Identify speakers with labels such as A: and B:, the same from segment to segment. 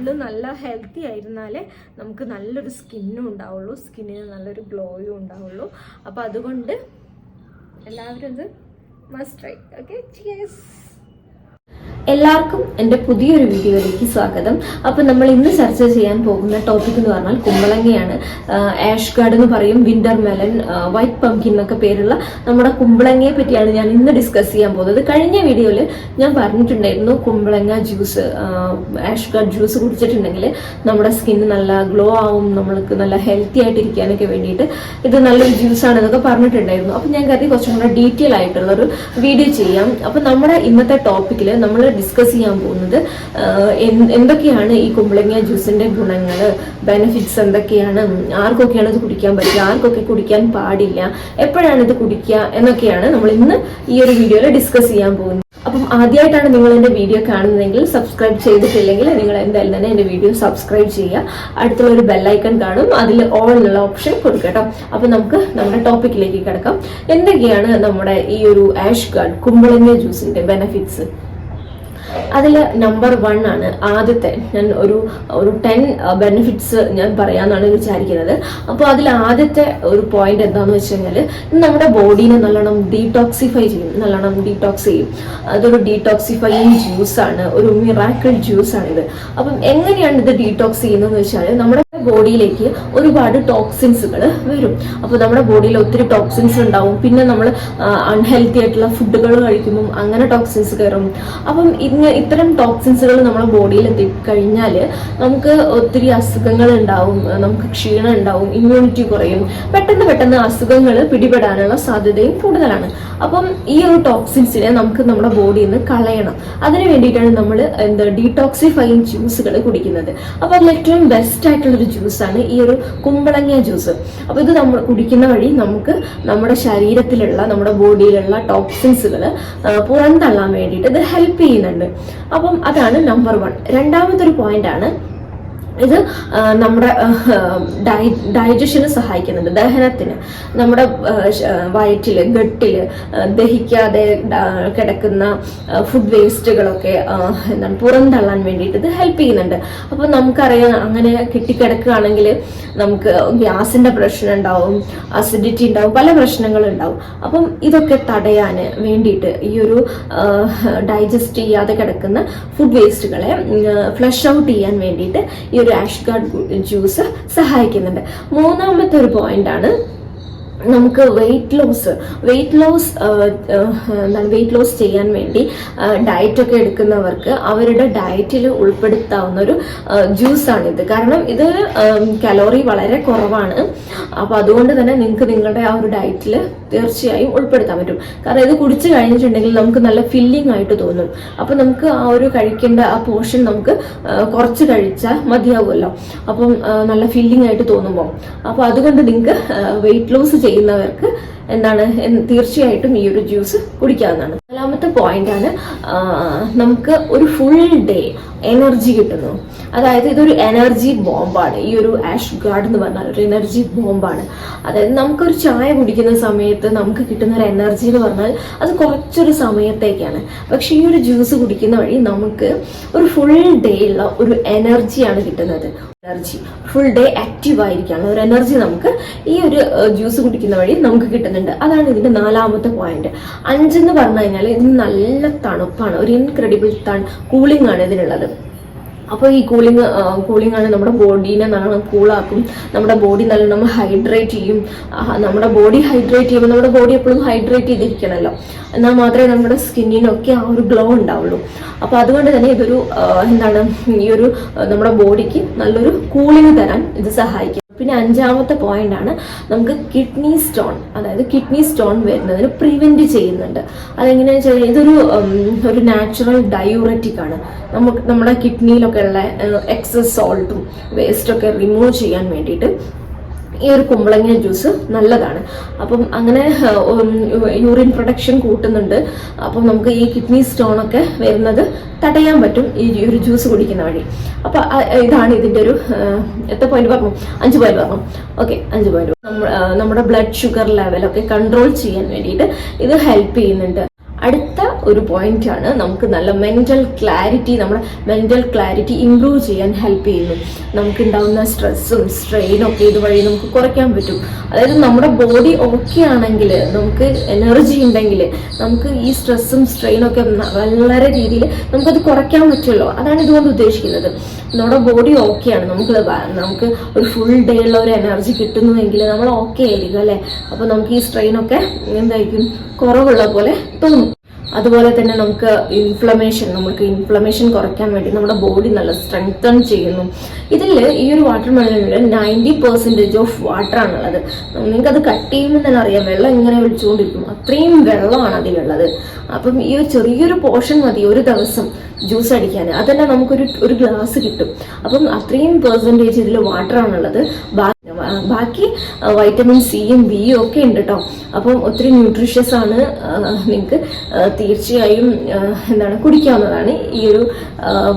A: Full നല്ല healthy ആയിരുന്നാലേ നമുക്ക് നല്ലൊരു സ്കിന്നും ഉണ്ടാവുള്ളൂ സ്കിന്നിന് നല്ലൊരു ഗ്ലോയും ഉണ്ടാവുള്ളൂ. അപ്പോൾ അതുകൊണ്ട് എല്ലാവരും ഇത് മസ്റ്റ് ട്രൈ. ഓക്കെ ചിയേഴ്സ് എല്ലാവർക്കും എന്റെ പുതിയൊരു വീഡിയോയിലേക്ക് സ്വാഗതം. അപ്പോൾ നമ്മൾ ഇന്ന് ചർച്ച ചെയ്യാൻ പോകുന്ന ടോപ്പിക് എന്ന് പറഞ്ഞാൽ കുമ്പളങ്ങയാണ്. ആഷ് ഗാർഡ് എന്ന് പറയും വിന്റർ മെലൻ വൈറ്റ് പംകിൻ എന്നൊക്കെ പേരുള്ള നമ്മുടെ കുമ്പളങ്ങയെ പറ്റിയാണ് ഞാൻ ഇന്ന് ഡിസ്കസ് ചെയ്യാൻ പോകുന്നത്. കഴിഞ്ഞ വീഡിയോയിൽ ഞാൻ പറഞ്ഞിട്ടുണ്ടായിരുന്നു കുമ്പളങ്ങ ജ്യൂസ് ആഷ് ഗാർഡ് ജ്യൂസ് കുടിച്ചിട്ടുണ്ടെങ്കിൽ നമ്മുടെ സ്കിന്ന് നല്ല ഗ്ലോ ആവും നമ്മൾക്ക് നല്ല ഹെൽത്തി ആയിട്ടിരിക്കാനൊക്കെ വേണ്ടിയിട്ട് ഇത് നല്ലൊരു ജ്യൂസ് ആണ് എന്നൊക്കെ പറഞ്ഞിട്ടുണ്ടായിരുന്നു. അപ്പോൾ ഞാൻ കരുതി കുറച്ചും കൂടെ ഡീറ്റെയിൽ ആയിട്ടുള്ള ഒരു വീഡിയോ ചെയ്യാം. അപ്പോൾ നമ്മുടെ ഇന്നത്തെ ടോപ്പിക്കിൽ നമ്മൾ ഡിസ്കസ് ചെയ്യാൻ പോകുന്നത്. എന്തൊക്കെയാണ് ഈ കുമ്പളങ്ങ ജ്യൂസിന്റെ ഗുണങ്ങൾ ബെനിഫിറ്റ്സ് എന്തൊക്കെയാണ് ആർക്കൊക്കെയാണ് ഇത് കുടിക്കാൻ പറ്റുക ആർക്കൊക്കെ കുടിക്കാൻ പാടില്ല എപ്പോഴാണ് ഇത് കുടിക്കുക എന്നൊക്കെയാണ് നമ്മൾ ഇന്ന് ഈ ഒരു വീഡിയോയിൽ ഡിസ്കസ് ചെയ്യാൻ പോകുന്നത്. അപ്പം ആദ്യമായിട്ടാണ് നിങ്ങൾ എന്റെ വീഡിയോ കാണുന്നതെങ്കിൽ സബ്സ്ക്രൈബ് ചെയ്തിട്ടില്ലെങ്കിൽ നിങ്ങൾ എന്തായാലും തന്നെ എന്റെ വീഡിയോ സബ്സ്ക്രൈബ് ചെയ്യുക. അടുത്തുള്ള ഒരു ബെല്ലൈക്കൺ കാണും അതിൽ ഓൾ എന്നുള്ള ഓപ്ഷൻ കൊടുക്കട്ടോ അപ്പം നമുക്ക് നമ്മുടെ ടോപ്പിക്കിലേക്ക് കിടക്കാം. എന്തൊക്കെയാണ് നമ്മുടെ ഈ ഒരു ആഷ് ഗാർഡ് കുമ്പളങ്ങ ജ്യൂസിന്റെ ബെനിഫിറ്റ്സ് അതിൽ നമ്പർ വൺ ആണ്. ആദ്യത്തെ ഞാൻ ഒരു ഒരു ടെൻ ബെനിഫിറ്റ്സ് ഞാൻ പറയാമെന്നാണ് വിചാരിക്കുന്നത്. അപ്പോൾ അതിൽ ആദ്യത്തെ ഒരു പോയിന്റ് എന്താണെന്ന് വെച്ച് കഴിഞ്ഞാൽ നമ്മുടെ ബോഡീനെ നല്ലോണം ഡീടോക്സിഫൈ ചെയ്യും. നല്ലോണം ഡീടോക്സ് ചെയ്യും. അതൊരു ഡീടോക്സിഫൈയിങ് ജ്യൂസ് ആണ്. ഒരു മിറാക്കിൾ ജ്യൂസ് ആണ് ഇത് അപ്പം എങ്ങനെയാണ് ഇത് ഡീടോക്സ് ചെയ്യുന്നതെന്ന് വെച്ചാൽ നമ്മുടെ ബോഡിയിലേക്ക് ഒരുപാട് ടോക്സിൻസുകൾ വരും. അപ്പോൾ നമ്മുടെ ബോഡിയിൽ ഒത്തിരി ടോക്സിൻസ് ഉണ്ടാവും. പിന്നെ നമ്മൾ അൺഹെൽത്തി ആയിട്ടുള്ള ഫുഡുകൾ കഴിക്കുമ്പോൾ അങ്ങനെ ടോക്സിൻസ് കയറും. അപ്പം ഇങ്ങ ഇത്തരം ടോക്സിൻസുകൾ നമ്മുടെ ബോഡിയിൽ എത്തിക്കഴിഞ്ഞാൽ നമുക്ക് ഒത്തിരി അസുഖങ്ങൾ ഉണ്ടാവും. നമുക്ക് ക്ഷീണം ഉണ്ടാവും. ഇമ്മ്യൂണിറ്റി കുറയും. പെട്ടെന്ന് പെട്ടെന്ന് അസുഖങ്ങൾ പിടിപെടാനുള്ള സാധ്യതയും കൂടുതലാണ്. അപ്പം ഈ ഒരു ടോക്സിൻസിനെ നമുക്ക് നമ്മുടെ ബോഡിയിൽ നിന്ന് കളയണം. അതിന് വേണ്ടിയിട്ടാണ് നമ്മൾ എന്താ ഡീടോക്സിഫൈങ് ജ്യൂസുകൾ കുടിക്കുന്നത്. അപ്പോൾ അതിൽ ഏറ്റവും ബെസ്റ്റ് ആയിട്ടുള്ള ഒരു ജ്യൂസാണ് ഈ ഒരു കുമ്പളങ്ങ ജ്യൂസ്. അപ്പോൾ ഇത് നമ്മൾ കുടിക്കുന്ന വഴി നമുക്ക് നമ്മുടെ ശരീരത്തിലുള്ള നമ്മുടെ ബോഡിയിലുള്ള ടോക്സിൻസുകൾ പുറന്തള്ളാൻ വേണ്ടിയിട്ട് ഇത് ഹെൽപ്പ് ചെയ്യുന്നുണ്ട്. അപ്പം അതാണ് നമ്പർ വൺ. രണ്ടാമത്തെ ഒരു പോയിന്റ് ആണ് ഇത് നമ്മുടെ ഡൈജഷന് സഹായിക്കുന്നുണ്ട് ദഹനത്തിന്. നമ്മുടെ വയറ്റിൽ ഗട്ടിൽ ദഹിക്കാതെ കിടക്കുന്ന ഫുഡ് വേസ്റ്റുകളൊക്കെ എന്താണ് പുറന്തള്ളാൻ വേണ്ടിയിട്ട് ഇത് ഹെൽപ്പ് ചെയ്യുന്നുണ്ട്. അപ്പോൾ നമുക്കറിയാം അങ്ങനെ കെട്ടിക്കിടക്കുകയാണെങ്കിൽ നമുക്ക് ഗ്യാസിന്റെ പ്രശ്നം ഉണ്ടാവും അസിഡിറ്റി ഉണ്ടാവും പല പ്രശ്നങ്ങളും ഉണ്ടാവും. അപ്പം ഇതൊക്കെ തടയാൻ വേണ്ടിയിട്ട് ഈ ഒരു ഡൈജസ്റ്റ് ചെയ്യാതെ കിടക്കുന്ന ഫുഡ് വേസ്റ്റുകളെ ഫ്ലഷ് ഔട്ട് ചെയ്യാൻ വേണ്ടിയിട്ട് ഈ ഒരു ആഷ് ഗാർഡ് ജ്യൂസ് സഹായിക്കുന്നുണ്ട്. മൂന്നാമത്തെ ഒരു പോയിന്റ് ആണ് നമുക്ക് വെയിറ്റ് ലോസ് വെയിറ്റ് ലോസ് എന്താണ് വെയിറ്റ് ലോസ് ചെയ്യാൻ വേണ്ടി ഡയറ്റ് ഒക്കെ എടുക്കുന്നവർക്ക് അവരുടെ ഡയറ്റിൽ ഉൾപ്പെടുത്താവുന്ന ഒരു ജ്യൂസാണിത് കാരണം ഇത് കലോറി വളരെ കുറവാണ്. അപ്പോൾ അതുകൊണ്ട് തന്നെ നിങ്ങൾക്ക് നിങ്ങളുടെ ആ ഒരു ഡയറ്റിൽ തീർച്ചയായും ഉൾപ്പെടുത്താൻ പറ്റും. കാരണം ഇത് കുടിച്ചു കഴിഞ്ഞിട്ടുണ്ടെങ്കിൽ നമുക്ക് നല്ല ഫില്ലിംഗ് ആയിട്ട് തോന്നും. അപ്പോൾ നമുക്ക് ആ ഒരു കഴിക്കേണ്ട ആ പോർഷൻ നമുക്ക് കുറച്ച് കഴിച്ചാൽ മതിയാവുമല്ലോ. അപ്പം നല്ല ഫില്ലിംഗ് ആയിട്ട് തോന്നുമ്പോൾ. അപ്പോൾ അതുകൊണ്ട് നിങ്ങൾക്ക് വെയിറ്റ് ലോസ് ചെയ്യുന്നവർക്ക് എന്താണ് തീർച്ചയായിട്ടും ഈ ഒരു ജ്യൂസ് കുടിക്കാവുന്നതാണ്. നാലാമത്തെ പോയിന്റ് ആണ് നമുക്ക് ഒരു ഫുൾ ഡേ എനർജി കിട്ടുന്നു. അതായത് ഇതൊരു എനർജി ബോംബാണ് ഈ ഒരു ആഷ് ഗാർഡ് എന്ന് പറഞ്ഞാൽ ഒരു എനർജി ബോംബാണ് അതായത് നമുക്കൊരു ചായ കുടിക്കുന്ന സമയത്ത് നമുക്ക് കിട്ടുന്ന ഒരു എനർജി എന്ന് പറഞ്ഞാൽ അത് കുറച്ചൊരു സമയത്തേക്കാണ്. പക്ഷെ ഈ ഒരു ജ്യൂസ് കുടിക്കുന്ന വഴി നമുക്ക് ഒരു ഫുൾ ഡേ ഉള്ള ഒരു എനർജിയാണ് കിട്ടുന്നത്. എനർജി ഫുൾ ഡേ ആക്റ്റീവ് ആയിരിക്കാനുള്ള ഒരു എനർജി നമുക്ക് ഈ ഒരു ജ്യൂസ് കുടിക്കുന്ന വഴി നമുക്ക് കിട്ടുന്നുണ്ട്. അതാണ് ഇതിന്റെ നാലാമത്തെ പോയിന്റ് അഞ്ചെന്ന് പറഞ്ഞു കഴിഞ്ഞാൽ ഇത് നല്ല തണുപ്പാണ്. ഒരു ഇൻക്രെഡിബിൾ തൺ കൂളിംഗ് ആണ് ഇതിനുള്ളത്. അപ്പോൾ ഈ കൂളിംഗ് കൂളിംഗ് ആണ് നമ്മുടെ ബോഡീനെ നല്ലോണം കൂളാക്കും നമ്മുടെ ബോഡി നല്ലോണം ഹൈഡ്രേറ്റ് ചെയ്യും. നമ്മുടെ ബോഡി ഹൈഡ്രേറ്റ് ചെയ്യുമ്പോൾ നമ്മുടെ ബോഡി എപ്പോഴും ഹൈഡ്രേറ്റ് ചെയ്തിരിക്കണമല്ലോ എന്നാൽ മാത്രമേ നമ്മുടെ സ്കിന്നിനൊക്കെ ആ ഒരു ഗ്ലോ ഉണ്ടാവുള്ളൂ. അപ്പോൾ അതുകൊണ്ട് തന്നെ ഇതൊരു എന്താണ് ഈ ഒരു നമ്മുടെ ബോഡിക്ക് നല്ലൊരു കൂളിംഗ് തരാൻ ഇത് സഹായിക്കും. പിന്നെ അഞ്ചാമത്തെ പോയിന്റ് ആണ് നമുക്ക് കിഡ്നി സ്റ്റോൺ അതായത് കിഡ്നി സ്റ്റോൺ വരുന്നതിന് പ്രിവെന്റ് ചെയ്യുന്നുണ്ട്. അതെങ്ങനെയാണെന്ന് വെച്ചാൽ ഇതൊരു ഒരു നാച്ചുറൽ ഡയൂററ്റിക് ആണ്. നമുക്ക് നമ്മുടെ കിഡ്നിയിലൊക്കെ ഉള്ള എക്സസ് സോൾട്ടും വേസ്റ്റൊക്കെ റിമൂവ് ചെയ്യാൻ വേണ്ടിയിട്ട് ഈ ഒരു കുമ്പളങ്ങ ജ്യൂസ് നല്ലതാണ്. അപ്പം അങ്ങനെ യൂറിൻ പ്രൊഡക്ഷൻ കൂട്ടുന്നുണ്ട്. അപ്പം നമുക്ക് ഈ കിഡ്നി സ്റ്റോൺ ഒക്കെ വരുന്നത് തടയാൻ പറ്റും ഈ ഒരു ജ്യൂസ് കുടിക്കുന്ന വഴി. അപ്പൊ ഇതാണ് ഇതിന്റെ ഒരു എത്ര പോയിന്റ് പറഞ്ഞു? അഞ്ച് പോയിന്റ് പറഞ്ഞു? ഓക്കെ അഞ്ച് പോയിന്റ് നമ്മുടെ ബ്ലഡ് ഷുഗർ ലെവലൊക്കെ കൺട്രോൾ ചെയ്യാൻ വേണ്ടിയിട്ട് ഇത് ഹെൽപ്പ് ചെയ്യുന്നുണ്ട്. അടുത്ത ഒരു പോയിന്റ് ആണ് നമുക്ക് നല്ല മെന്റൽ ക്ലാരിറ്റി നമ്മുടെ മെന്റൽ ക്ലാരിറ്റി ഇംപ്രൂവ് ചെയ്യാൻ ഹെൽപ്പ് ചെയ്യുന്നു. നമുക്ക് ഉണ്ടാകുന്ന സ്ട്രെസ്സും സ്ട്രെയിനും ഒക്കെ ഇതുവഴി നമുക്ക് കുറയ്ക്കാൻ പറ്റും. അതായത് നമ്മുടെ ബോഡി ഓക്കെ ആണെങ്കിൽ നമുക്ക് എനർജി ഉണ്ടെങ്കിൽ നമുക്ക് ഈ സ്ട്രെസ്സും സ്ട്രെയിനും ഒക്കെ വളരെ രീതിയിൽ നമുക്കത് കുറയ്ക്കാൻ പറ്റുമല്ലോ അതാണ് ഇതുകൊണ്ട് ഉദ്ദേശിക്കുന്നത്. നമ്മുടെ ബോഡി ഓക്കെയാണ് നമുക്ക് നമുക്ക് ഒരു ഫുൾ ഡേ ഉള്ള ഒരു എനർജി കിട്ടുന്നുവെങ്കിൽ നമ്മൾ ഓക്കെ ആയിരിക്കും അല്ലേ? അപ്പോൾ നമുക്ക് ഈ സ്ട്രെയിനൊക്കെ എന്തായിരിക്കും? കുറവുള്ള പോലെ തോന്നും. അതുപോലെ തന്നെ നമുക്ക് ഇൻഫ്ലമേഷൻ നമുക്ക് ഇൻഫ്ലമേഷൻ കുറയ്ക്കാൻ വേണ്ടി നമ്മുടെ ബോഡി നല്ല സ്ട്രെങ്തൺ ചെയ്യുന്നു. ഇതിൽ ഈ ഒരു വാട്ടർ മെലണിൽ നയന്റി പെർസെന്റേജ് ഓഫ് വാട്ടർ ആണുള്ളത്. നിങ്ങൾക്ക് അത് കട്ട് ചെയ്യുമ്പോൾ തന്നെ അറിയാം വെള്ളം ഇങ്ങനെ ഒഴിച്ചുകൊണ്ടിരിക്കും അത്രയും വെള്ളമാണ് അതിലുള്ളത്. അപ്പം ഈ ഒരു ചെറിയൊരു പോർഷൻ മതി ഒരു ദിവസം ജ്യൂസ് അടിക്കാൻ. അതന്നെ നമുക്കൊരു ഒരു ഗ്ലാസ് കിട്ടും. അപ്പം അത്രയും പെർസെന്റേജ് ഇതിൽ ബാ- ബാക്കി വൈറ്റമിൻ സിയും ബിയും ഒക്കെ ഉണ്ട് കേട്ടോ അപ്പം ഒത്തിരി ന്യൂട്രീഷ്യസ് ആണ് നിങ്ങൾക്ക് തീർച്ചയായും എന്താണ് കുടിക്കാവുന്നതാണ്. ഈ ഒരു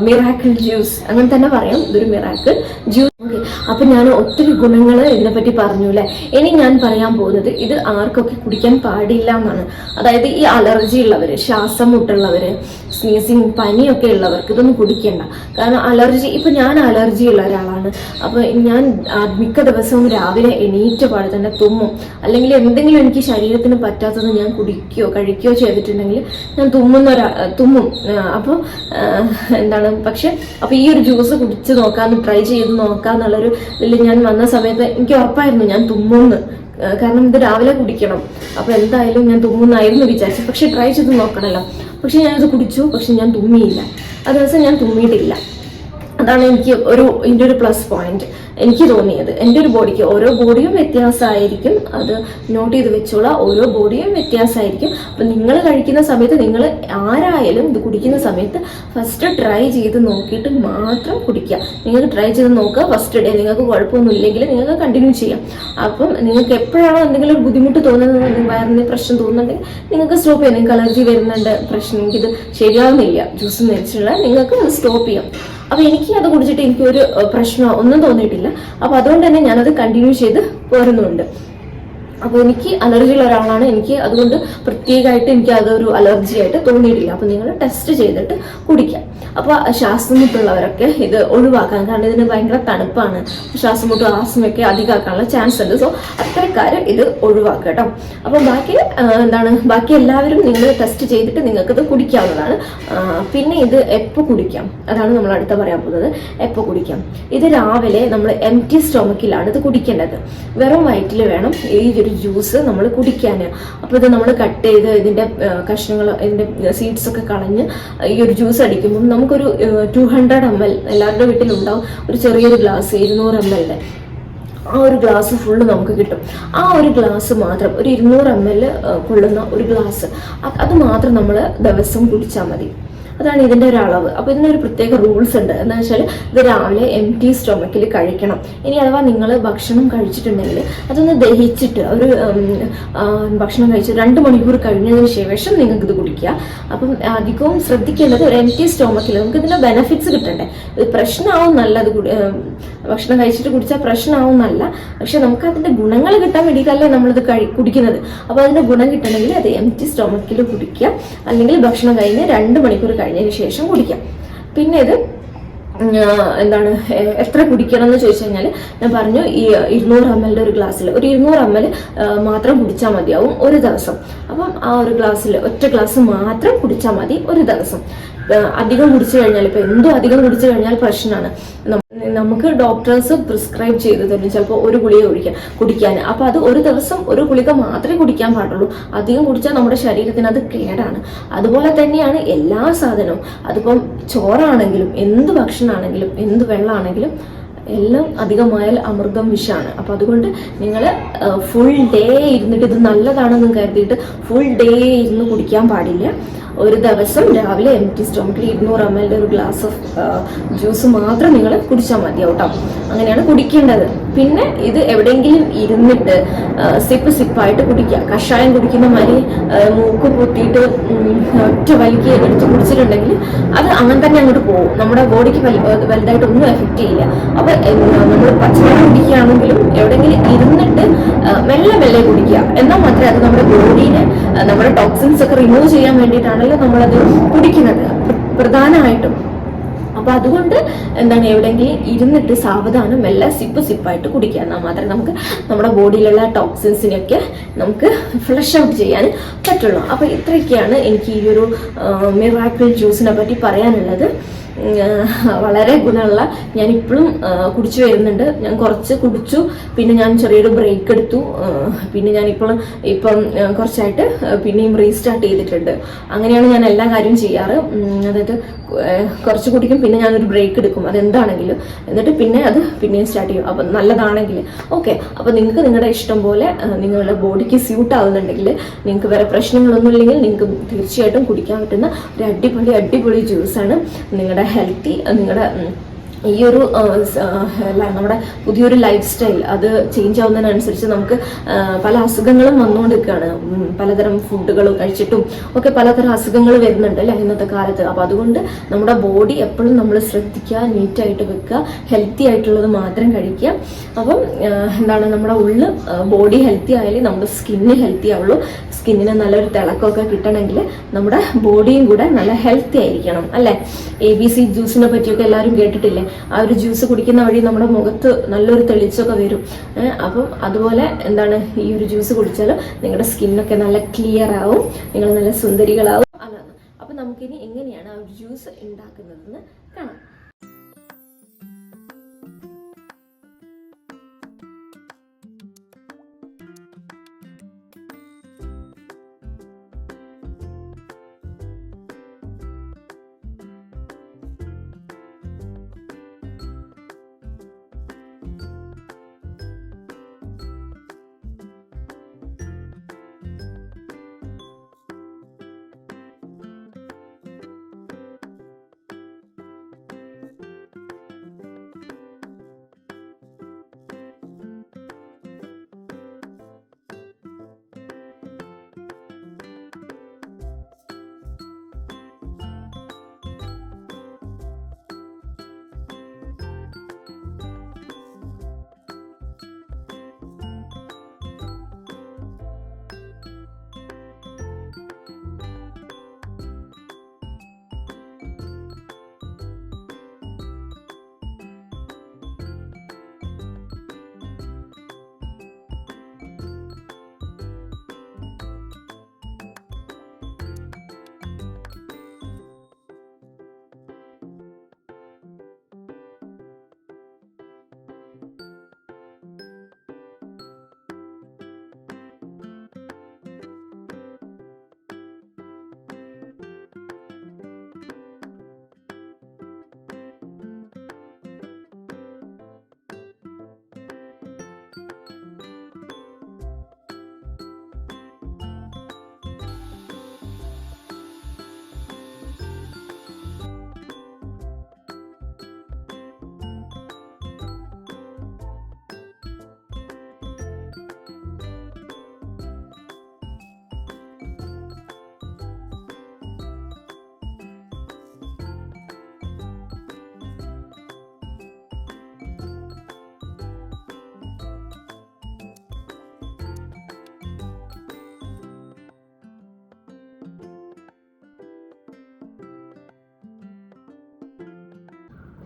A: മിറാക്കിൾ ജ്യൂസ് അങ്ങനെ തന്നെ പറയാം. ഇതൊരു മിറാക്കിൾ ജ്യൂസ് ഓക്കെ അപ്പൊ ഞാൻ ഒത്തിരി ഗുണങ്ങൾ ഇതിനെപ്പറ്റി പറഞ്ഞു അല്ലേ ഇനി ഞാൻ പറയാൻ പോകുന്നത് ഇത് ആർക്കൊക്കെ കുടിക്കാൻ പാടില്ല എന്നാണ്. അതായത് ഈ അലർജി ഉള്ളവര് ശ്വാസം മുട്ടുള്ളവര് സ്നീസിങ് പനിയൊക്കെ ഉള്ളവർക്ക് ഇതൊന്നും കുടിക്കണ്ട. കാരണം അലർജി ഇപ്പൊ ഞാൻ അലർജി ഉള്ള ഒരാളാണ്. അപ്പൊ ഞാൻ മിക്കതും മിക്ക ദിവസവും രാവിലെ എണീറ്റ പാടെ തന്നെ തുമ്മും. അല്ലെങ്കിൽ എന്തെങ്കിലും എനിക്ക് ശരീരത്തിന് പറ്റാത്തത് ഞാൻ കുടിക്കുകയോ കഴിക്കുകയോ ചെയ്തിട്ടുണ്ടെങ്കിൽ ഞാൻ തുമ്മുന്ന ഒരാ തുമ്മും. അപ്പോൾ എന്താണ് പക്ഷെ അപ്പോൾ ഈ ഒരു ജ്യൂസ് കുടിച്ച് നോക്കാന്ന് ട്രൈ ചെയ്ത് നോക്കാന്നുള്ളൊരു ഇതിൽ ഞാൻ വന്ന സമയത്ത് എനിക്ക് ഉറപ്പായിരുന്നു ഞാൻ തുമ്മുന്ന്. കാരണം ഇത് രാവിലെ കുടിക്കണം. അപ്പോൾ എന്തായാലും ഞാൻ തുമ്മുന്നായിരുന്നു വിചാരിച്ചു പക്ഷെ ട്രൈ ചെയ്ത് നോക്കണല്ലോ. പക്ഷെ ഞാനത് കുടിച്ചു. പക്ഷെ ഞാൻ തുമ്മിയില്ല. ആ ദിവസം ഞാൻ തുമ്മിയിട്ടില്ല. അതാണ് എനിക്ക് ഒരു ഇതിന്റെ ഒരു പ്ലസ് പോയിന്റ് എനിക്ക് തോന്നിയത്. എന്റെ ഒരു ബോഡിക്ക് ഓരോ ബോഡിയും വ്യത്യാസമായിരിക്കും. അത് നോട്ട് ചെയ്ത് വെച്ചോളാം. ഓരോ ബോഡിയും വ്യത്യാസമായിരിക്കും. അപ്പം നിങ്ങൾ കഴിക്കുന്ന സമയത്ത് നിങ്ങൾ ആരായാലും ഇത് കുടിക്കുന്ന സമയത്ത് ഫസ്റ്റ് ട്രൈ ചെയ്ത് നോക്കിയിട്ട് മാത്രം കുടിക്കുക. നിങ്ങൾക്ക് ട്രൈ ചെയ്ത് നോക്കുക. ഫസ്റ്റ് ഡേ നിങ്ങൾക്ക് കുഴപ്പമൊന്നും ഇല്ലെങ്കിൽ നിങ്ങൾക്ക് കണ്ടിന്യൂ ചെയ്യാം. അപ്പം നിങ്ങൾക്ക് എപ്പോഴാണോ എന്തെങ്കിലും ഒരു ബുദ്ധിമുട്ട് തോന്നുന്നത് വയറിന് പ്രശ്നം തോന്നുന്നുണ്ടെങ്കിൽ നിങ്ങൾക്ക് സ്റ്റോപ്പ് ചെയ്യാം. നിങ്ങൾക്ക് അലർജി വരുന്നുണ്ട് പ്രശ്നം. ഇത് ശരിയാവുന്നില്ല. ജ്യൂസ് മേടിച്ചുള്ള നിങ്ങൾക്ക് സ്റ്റോപ്പ് ചെയ്യാം. അപ്പൊ എനിക്ക് അത് കുടിച്ചിട്ട് എനിക്ക് ഒരു പ്രശ്നമോ ഒന്നും തോന്നിയിട്ടില്ല. അപ്പൊ അതുകൊണ്ട് തന്നെ ഞാനത് കണ്ടിന്യൂ ചെയ്ത് പോരുന്നുണ്ട്. അപ്പോൾ എനിക്ക് അലർജി ഉള്ള ഒരാളാണ്. എനിക്ക് അതുകൊണ്ട് പ്രത്യേകമായിട്ട് എനിക്ക് അതൊരു അലർജി ആയിട്ട് തോന്നിയിട്ടില്ല. അപ്പോൾ നിങ്ങൾ ടെസ്റ്റ് ചെയ്തിട്ട് കുടിക്കാം അപ്പോൾ ശ്വാസം മുട്ടുള്ളവരൊക്കെ ഇത് ഒഴിവാക്കാൻ കാരണം ഇതിന് ഭയങ്കര തണുപ്പാണ്. ശ്വാസം മുട്ടും ആസ്മയൊക്കെ അധികമാക്കാനുള്ള ചാൻസ് ഉണ്ട്. സോ അത്തരക്കാർ ഇത് ഒഴിവാക്കുക കേട്ടോ. അപ്പോൾ ബാക്കി എന്താണ് ബാക്കി എല്ലാവരും നിങ്ങൾ ടെസ്റ്റ് ചെയ്തിട്ട് നിങ്ങൾക്കിത് കുടിക്കാവുന്നതാണ്. പിന്നെ ഇത് എപ്പോൾ കുടിക്കാം? അതാണ് നമ്മൾ അടുത്ത പറയാൻ പോകുന്നത്. എപ്പോൾ കുടിക്കാം? ഇത് രാവിലെ നമ്മൾ എം ടി സ്റ്റൊമക്കിലാണ് ഇത് കുടിക്കേണ്ടത്. വെറും വയറ്റിൽ വേണം ഈ ഒരു ജ്യൂസ് നമ്മൾ കുടിക്കാൻ അപ്പോൾ ഇത് നമ്മൾ കട്ട് ചെയ്ത് ഇതിന്റെ കഷ്ണങ്ങൾ ഇതിന്റെ സീഡ്സ് ഒക്കെ കളഞ്ഞ് ഈ ഒരു ജ്യൂസ് അടിക്കുമ്പം നമുക്കൊരു ടു ഹൺഡ്രഡ് എം എൽ എല്ലാവരുടെ വീട്ടിലുണ്ടാവും. ഒരു ചെറിയൊരു ഗ്ലാസ് ഇരുന്നൂറ് എം എല്ലിന്റെ ആ ഒരു ഗ്ലാസ് ഫുള്ള് നമുക്ക് കിട്ടും. ആ ഒരു ഗ്ലാസ് മാത്രം ഒരു ഇരുന്നൂറ് എം എൽ കൊള്ളുന്ന ഒരു ഗ്ലാസ് അത് മാത്രം നമ്മൾ ദിവസം കുടിച്ചാൽ മതി. അതാണ് ഇതിന്റെ ഒരു അളവ്. അപ്പോൾ ഇതിനൊരു പ്രത്യേക റൂൾസ് ഉണ്ട്. എന്താ വെച്ചാൽ ഇത് രാവിലെ എം ടി സ്റ്റൊമക്കിൽ കഴിക്കണം. ഇനി അഥവാ നിങ്ങൾ ഭക്ഷണം കഴിച്ചിട്ടുണ്ടെങ്കിൽ അതൊന്ന് ദഹിച്ചിട്ട് ഒരു ഭക്ഷണം കഴിച്ച് രണ്ട് മണിക്കൂർ കഴിഞ്ഞതിന് ശേഷം നിങ്ങൾക്ക് ഇത് കുടിക്കുക. അപ്പം അധികവും ശ്രദ്ധിക്കേണ്ടത് ഒരു എം ടി സ്റ്റൊമക്കിൽ നമുക്ക് ഇതിന്റെ ബെനഫിറ്റ്സ് കിട്ടണ്ടേ. ഇത് പ്രശ്നമാവും നല്ലത് ഭക്ഷണം കഴിച്ചിട്ട് കുടിച്ചാൽ പ്രശ്നമാവും എന്നല്ല പക്ഷെ നമുക്ക് അതിന്റെ ഗുണങ്ങൾ കിട്ടാൻ വേണ്ടിയിട്ടല്ലേ നമ്മളിത് കഴി കുടിക്കുന്നത്. അപ്പോൾ അതിന്റെ ഗുണം കിട്ടണമെങ്കിൽ അത് എം ടി സ്റ്റൊമക്കിൽ കുടിക്കുക. അല്ലെങ്കിൽ ഭക്ഷണം കഴിഞ്ഞ് രണ്ട് മണിക്കൂർ കഴിഞ്ഞതിന് ശേഷം കുടിക്കാം പിന്നെ ഇത് എന്താണ് എത്ര കുടിക്കണം എന്ന് ചോദിച്ചു കഴിഞ്ഞാൽ ഞാൻ പറഞ്ഞു ഈ ഇരുന്നൂറ് എം എല്ലിന്റെ ഒരു ഗ്ലാസ്സിൽ ഒരു ഇരുന്നൂറ് എം എൽ മാത്രം കുടിച്ചാൽ മതിയാവും ഒരു ദിവസം. അപ്പം ആ ഒരു ഗ്ലാസ്സിൽ ഒറ്റ ഗ്ലാസ് മാത്രം കുടിച്ചാൽ മതി ഒരു ദിവസം. അധികം കുടിച്ചു കഴിഞ്ഞാൽ ഇപ്പം എന്തോ അധികം കുടിച്ചു കഴിഞ്ഞാൽ പ്രശ്നമാണ്. നമുക്ക് ഡോക്ടേഴ്സ് പ്രിസ്ക്രൈബ് ചെയ്ത് തരും ചിലപ്പോൾ ഒരു ഗുളിക കുടിക്കാൻ കുടിക്കാൻ. അപ്പോൾ അത് ഒരു ദിവസം ഒരു ഗുളിക മാത്രമേ കുടിക്കാൻ പാടുള്ളൂ. അധികം കുടിച്ചാൽ നമ്മുടെ ശരീരത്തിന് അത് കേടാണ്. അതുപോലെ തന്നെയാണ് എല്ലാ സാധനവും. അതിപ്പം ചോറാണെങ്കിലും എന്ത് ഭക്ഷണമാണെങ്കിലും എന്ത് വെള്ളമാണെങ്കിലും എല്ലാം അധികമായാൽ അമൃതം വിഷാണ്. അപ്പോൾ അതുകൊണ്ട് നിങ്ങൾ ഫുൾ ഡേ ഇരുന്നിട്ട് ഇത് നല്ലതാണെന്ന് കരുതിയിട്ട് ഫുൾ ഡേ ഇരുന്ന് കുടിക്കാൻ പാടില്ല. ഒരു ദിവസം രാവിലെ എം ടി സ്റ്റോമക്കിൽ ഇരുന്നൂറ് എം എല്ലിന്റെ ഒരു ഗ്ലാസ് ഓഫ് ജ്യൂസ് മാത്രം നിങ്ങൾ കുടിച്ചാൽ മതി കേട്ടോ. അങ്ങനെയാണ് കുടിക്കേണ്ടത്. പിന്നെ ഇത് എവിടെയെങ്കിലും ഇരുന്നിട്ട് സിപ്പ് സിപ്പായിട്ട് കുടിക്കുക. കഷായം കുടിക്കുന്ന മാതിരി മൂക്ക് പൊത്തിയിട്ട് ഉം, ഒറ്റ വലിക്ക് എടുത്ത് കുടിച്ചിട്ടുണ്ടെങ്കിൽ അത് അങ്ങനെ തന്നെ അങ്ങോട്ട് പോകും. നമ്മുടെ ബോഡിക്ക് വലുതായിട്ട് ഒന്നും എഫക്റ്റ് ചെയ്യില്ല. അപ്പോൾ നമ്മൾ പച്ചവെള്ളം കുടിക്കുകയാണെങ്കിലും എവിടെയെങ്കിലും ഇരുന്നിട്ട് മെല്ലെ മെല്ലെ കുടിക്കുക. എന്നാൽ മാത്രമേ അത് നമ്മുടെ ബോഡീനെ നമ്മുടെ ടോക്സിൻസ് ഒക്കെ റിമൂവ് ചെയ്യാൻ വേണ്ടിയിട്ടാണല്ലോ നമ്മളത് കുടിക്കുന്നത്? പ്രധാനമായിട്ടും. അപ്പൊ അതുകൊണ്ട് എന്താണ് എവിടെയെങ്കിലും ഇരുന്നിട്ട് സാവധാനം മെല്ലെ സിപ്പ് സിപ്പായിട്ട് കുടിക്കുക. എന്നാൽ മാത്രമേ നമുക്ക് നമ്മുടെ ബോഡിയിലുള്ള ടോക്സിൻസിനെയൊക്കെ നമുക്ക് ഫ്ലഷ് ഔട്ട് ചെയ്യാൻ പറ്റുള്ളൂ. അപ്പൊ ഇത്രയൊക്കെയാണ് എനിക്ക് ഈ ഒരു മിറാക്കിൾ ജ്യൂസിനെ പറ്റി പറയാനുള്ളത്. വളരെ ഗുണമുള്ള ഞാൻ ഇപ്പോഴും കുടിച്ചു വരുന്നുണ്ട്. ഞാൻ കുറച്ച് കുടിച്ചു. പിന്നെ ഞാൻ ചെറിയൊരു ബ്രേക്ക് എടുത്തു. പിന്നെ ഞാൻ ഇപ്പോഴും ഇപ്പം കുറച്ചായിട്ട് പിന്നെയും റീസ്റ്റാർട്ട് ചെയ്തിട്ടുണ്ട്. അങ്ങനെയാണ് ഞാൻ എല്ലാ കാര്യവും ചെയ്യാറ്. അതായത് കുറച്ച് കുടിക്കും പിന്നെ ഞാനൊരു ബ്രേക്ക് എടുക്കും. അതെന്താണെങ്കിലും. എന്നിട്ട് പിന്നെ അത് പിന്നെയും സ്റ്റാർട്ട് ചെയ്യും. അപ്പം നല്ലതാണെങ്കിൽ. ഓക്കെ. അപ്പം നിങ്ങൾക്ക് നിങ്ങളുടെ ഇഷ്ടം പോലെ നിങ്ങളുടെ ബോഡിക്ക് സ്യൂട്ട് ആവുന്നുണ്ടെങ്കിൽ നിങ്ങൾക്ക് വേറെ പ്രശ്നങ്ങളൊന്നും ഇല്ലെങ്കിൽ നിങ്ങൾക്ക് തീർച്ചയായിട്ടും കുടിക്കാൻ പറ്റുന്ന ഒരു അടിപൊളി അടിപൊളി ജ്യൂസാണ് നിങ്ങളുടെ ഹെൽത്തി നിങ്ങളുടെ ഈ ഒരു നമ്മുടെ പുതിയൊരു ലൈഫ് സ്റ്റൈൽ അത് ചേഞ്ച് ആവുന്നതിനനുസരിച്ച് നമുക്ക് പല അസുഖങ്ങളും വന്നുകൊണ്ടിരിക്കുകയാണ്. പലതരം ഫുഡുകൾ കഴിച്ചിട്ടും ഒക്കെ പലതരം അസുഖങ്ങൾ വരുന്നുണ്ട് അല്ലെ ഇന്നത്തെ കാലത്ത്. അപ്പോൾ അതുകൊണ്ട് നമ്മുടെ ബോഡി എപ്പോഴും നമ്മൾ ശ്രദ്ധിക്കുക നീറ്റായിട്ട് വെക്കുക ഹെൽത്തി ആയിട്ടുള്ളത് മാത്രം കഴിക്കുക. അപ്പം എന്താണ് നമ്മുടെ ഉള്ളിൽ ബോഡി ഹെൽത്തി ആയാലേ നമ്മുടെ സ്കിന്ന് ഹെൽത്തി ആവുള്ളൂ. സ്കിന്നിന് നല്ലൊരു തിളക്കമൊക്കെ കിട്ടണമെങ്കിൽ നമ്മുടെ ബോഡിയും കൂടെ നല്ല ഹെൽത്തി ആയിരിക്കണം അല്ലേ? എ ബി സി ജ്യൂസിനെ പറ്റിയൊക്കെ എല്ലാവരും കേട്ടിട്ടില്ലേ? ആ ഒരു ജ്യൂസ് കുടിക്കുന്ന വഴി നമ്മുടെ മുഖത്ത് നല്ലൊരു തെളിച്ചൊക്കെ വരും. അപ്പം അതുപോലെ എന്താണ് ഈ ഒരു ജ്യൂസ് കുടിച്ചാൽ നിങ്ങളുടെ സ്കിന്നൊക്കെ നല്ല ക്ലിയർ ആവും നിങ്ങൾ നല്ല സുന്ദരികളാവും. അതാണ്. അപ്പം നമുക്കിനി എങ്ങനെയാണ് ആ ഒരു ജ്യൂസ് ഉണ്ടാക്കുന്നതെന്ന് കാണാം.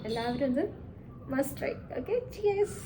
A: എല്ലാവരും ഇത് മസ്റ്റ് ട്രൈ ഓക്കെ ചിയേഴ്സ്